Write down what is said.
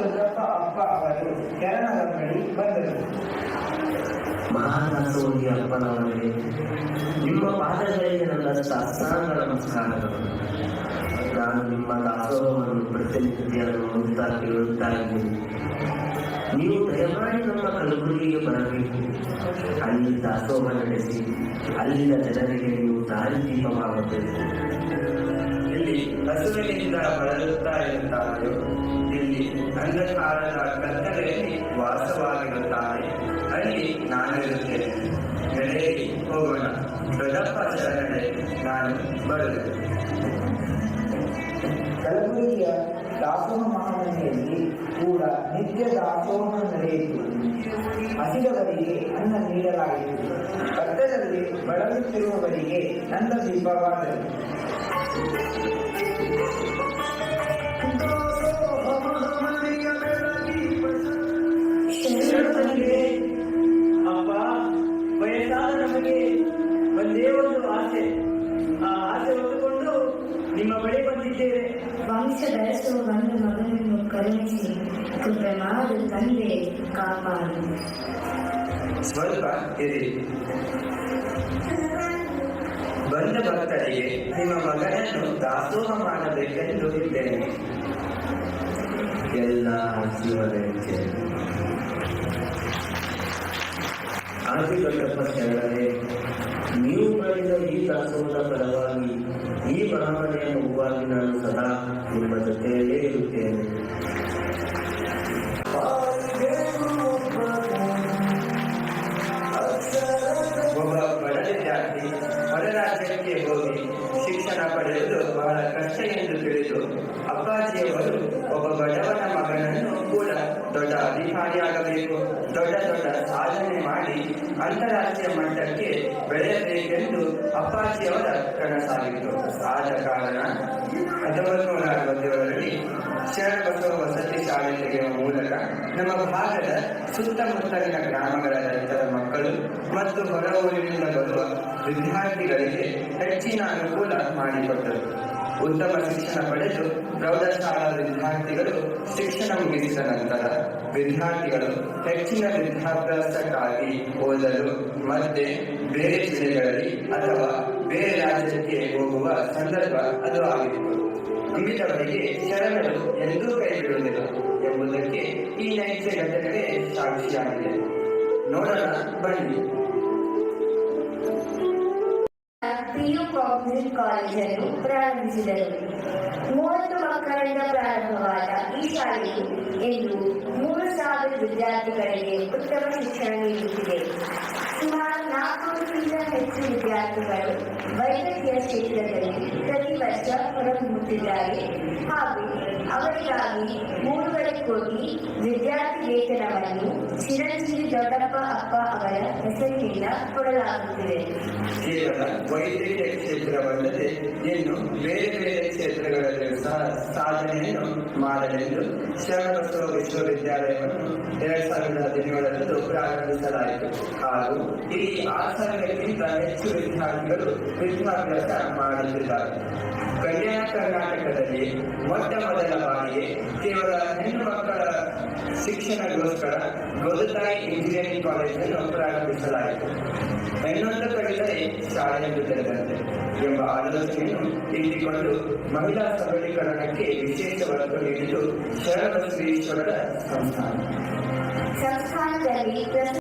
ದೊಡ್ಡಪ್ಪ ಅಪ್ಪ ಅವರು ಶರಣರ ಬಳಿ ಬಂದರು ನಿಮ್ಮ ಪಾದಗಳಿಗೆ ನನ್ನ ಸಾಷ್ಟಾಂಗ ನಮಸ್ಕಾರಗಳು. ನಾನು ನಿಮ್ಮ ದಾಸೋಹವನ್ನು ಪ್ರತಿನಿತ್ಯ ನೋಡುತ್ತಾ ಕೇಳುತ್ತಾ ಇದ್ದೀನಿ. ನೀವು ದಯಮಾಡಿ ನಮ್ಮ ಕಲಬುರಗಿಗೆ ಬರಬೇಕು. ಅಲ್ಲಿ ದಾಸೋಹ ನಡೆಸಿ ಅಲ್ಲಿನ ಜನರಿಗೆ ನೀವು ದಾರಿದೀಪವಾಗಬೇಕು. ಇಲ್ಲಿ ಹಸುವಿನಿಂದ ಬಳಲುತ್ತಾ ಇರುತ್ತಾರೆ ಅಂಧಕಾರದ ಕತ್ತಲೆಯಲ್ಲಿ ವಾಸವಾಗಿರುತ್ತಾನೆ ಅಲ್ಲಿ ನಾನಿರುತ್ತೇನೆ ನಡೆಯಲಿ ಹೋಗೋಣ ದೊಡ್ಡಪ್ಪ ಶರಣೆ ನಾನು ಬರುವೆ ಕಲಬುರಗಿಯ ದಾಸೋಹ ಮಹಾಮನೆಯಲ್ಲಿ ಕೂಡ ನಿತ್ಯ ದಾಸೋಹ ನಡೆಯಿತು ಹಸಿದವರಿಗೆ ಅನ್ನ ನೀಡಲಾಯಿತು ಕತ್ತಲಲ್ಲಿ ಬಳಲುತ್ತಿರುವವರಿಗೆ ನನ್ನ ದೀಪವಾದರು ನಿಮ್ಮ ಬಳಿ ಬಂದಿದ್ದೇವೆ. ವಂಶ ಬೆಳೆಸುವ ಒಂದು ಮಗನನ್ನು ಕರುಣಿಸಿ ಕೃಪೆಮಾಡು ತಂದೆ ಕಾಪಾಡು. ಸ್ವಲ್ಪ ಇರಿ. ಬಂದ ಭಕ್ತರಿಗೆ ನಿಮ್ಮ ಮಗನನ್ನು ದಾಸೋಹ ಮಾಡಬೇಕೆಂದು ಇದ್ದೇನೆ. ಎಲ್ಲ ಜೀವನ ಇಚ್ಛೆ ಆದಿ ದೊಡ್ಡಪ್ಪ ಶರಣರೇ ನೀವು ಮಾಡಿದ ಈ ದಾಸೋಹದ ಫಲವಾಗಿ ಈ ಮಹಾಮನೆಯ ಮಗುವಾಗಿ ನಾನು ಸದಾ ನಿಮ್ಮ ಜೊತೆಯಲ್ಲೇ ಇರುತ್ತೇನೆ. ದೊಡ್ಡ ಅಧಿಕಾರಿಯಾಗಬೇಕು. ದೊಡ್ಡ ದೊಡ್ಡ ಸಾಧನೆ ಮಾಡಿ ಅಂತಾರಾಷ್ಟ್ರೀಯ ಮಟ್ಟಕ್ಕೆ ಬೆಳೆಯಬೇಕೆಂದು ಅಪ್ಪಾಜಿಯವರ ಕನಸಾಗಿತ್ತು. ಆದ ಕಾರಣ ಹತ್ತೊಂಬತ್ತು ನೂರ ಅರವತ್ತೇಳರಲ್ಲಿ ಶರಣಬಸವ ವಸತಿ ಶಾಲೆ ತೆಗೆಯುವ ಮೂಲಕ ನಮ್ಮ ಭಾಗದ ಸುತ್ತಮುತ್ತಲಿನ ಗ್ರಾಮಗಳ ರೈತರ ಮಕ್ಕಳು ಮತ್ತು ಹೊರ ಊರಿನಿಂದ ಬರುವ ವಿದ್ಯಾರ್ಥಿಗಳಿಗೆ ಹೆಚ್ಚಿನ ಅನುಕೂಲ ಮಾಡಿಕೊಟ್ಟರು. ಉತ್ತಮ ಶಿಕ್ಷಣ ಪಡೆದು ಪ್ರೌಢಶಾಲಾ ವಿದ್ಯಾರ್ಥಿಗಳು ಶಿಕ್ಷಣ ಮುಗಿಸಿದ ನಂತರ ವಿದ್ಯಾರ್ಥಿಗಳು ಹೆಚ್ಚಿನ ವಿದ್ಯಾಭ್ಯಾಸಕ್ಕಾಗಿ ಓದಲು ಮತ್ತೆ ಬೇರೆ ಜಿಲ್ಲೆಗಳಲ್ಲಿ ಅಥವಾ ಬೇರೆ ರಾಜ್ಯಕ್ಕೆ ಹೋಗುವ ಸಂದರ್ಭ ಅದು ಆಗಿತ್ತು. ಅಂಬಿತವರಿಗೆ ಶರಣರು ಎಂದೂ ಕೈ ಬಿಡುವುದಿಲ್ಲ ಎಂಬುದಕ್ಕೆ ಈ ನೈಜ ಘಟನೆಗೆ ಸಾಕ್ಷಿಯಾಗಿದೆ. ನೋಡೋಣ ಬನ್ನಿ. ಪಿಯು ಕಾಂಗ್ರೆಸ್ ಕಾಲೇಜನ್ನು ಪ್ರಾರಂಭಿಸಿದರು ಮೂವತ್ತು ಮಕ್ಕಳಿಂದ ಪ್ರಾರಂಭವಾದ ಈ ಶಾಲೆಯು ಇಂದು ಮೂರು ಸಾವಿರ ವಿದ್ಯಾರ್ಥಿಗಳಿಗೆ ಉತ್ತಮ ಶಿಕ್ಷಣ ನೀಡುತ್ತಿದೆ. ಸುಮಾರು ನಾಲ್ಕೂರಕ್ಕಿಂತ ಹೆಚ್ಚು ವಿದ್ಯಾರ್ಥಿಗಳು ವೈದ್ಯಕೀಯ ಕ್ಷೇತ್ರದಲ್ಲಿ ಪ್ರತಿ ವರ್ಷ ಹೊರಹೊಮ್ಮುತ್ತಿದ್ದಾರೆ. ಹಾಗೂ ಅವರಿಗಾಗಿ ಮೂರುವರೆ ಕೋಟಿ ವಿದ್ಯಾರ್ಥಿ ವೇತನವನ್ನು ಚಿರಂಜೀವಿ ದೊಡ್ಡಪ್ಪ ಅಪ್ಪ ಅವರ ಹೆಸರಿನಿಂದ ಕೊಡಲಾಗುತ್ತಿದೆ. ವೈದ್ಯಕೀಯ ಕ್ಷೇತ್ರವಲ್ಲದೆ ಇನ್ನು ಬೇರೆ ಬೇರೆ ಕ್ಷೇತ್ರಗಳಲ್ಲಿ ಸಹ ಸಾಧನೆಯನ್ನು ಮಾಡಲೆಂದು ಶರಣ ವಿಶ್ವವಿದ್ಯಾಲಯವನ್ನು ಎರಡ್ ಸಾವಿರದ ಹದಿನೇಳರಂದು ಪ್ರಾರಂಭಿಸಲಾಯಿತು. ಹಾಗೂ ಇಲ್ಲಿ ಆರು ಸಾವಿರಕ್ಕಿಂತ ಹೆಚ್ಚು ವಿದ್ಯಾರ್ಥಿಗಳು ವಿದ್ಯಾಭ್ಯಾಸ ಮಾಡುತ್ತಿದ್ದಾರೆ. ಕಲ್ಯಾಣ ಕರ್ನಾಟಕದಲ್ಲಿ ಮೊಟ್ಟ ಮೊದಲ ಬಾರಿಗೆ ಕೇವಲ ಹೆಣ್ಣು ಮಕ್ಕಳ ಶಿಕ್ಷಣಗೋಸ್ಕರ ಗೊದತಾಯಿ ಇಂಜಿನಿಯರಿಂಗ್ ಕಾಲೇಜನ್ನು ಪ್ರಾರಂಭಿಸಲಾಯಿತು. ಹೆಣ್ಣೊಂದು ಕಡಿದರೆ ಶಾಲೆಯನ್ನು ತೆರೆದಂತೆ ಎಂಬ ಆಲೋಚನೆಯನ್ನು ಇಟ್ಟುಕೊಂಡು ಮಹಿಳಾ ಸಬಲೀಕರಣಕ್ಕೆ ವಿಶೇಷ ಒತ್ತು ನೀಡಿದ್ದು ಶ್ರೀಶ್ವರರ ಸಂಸ್ಥಾನ. Sometimes I read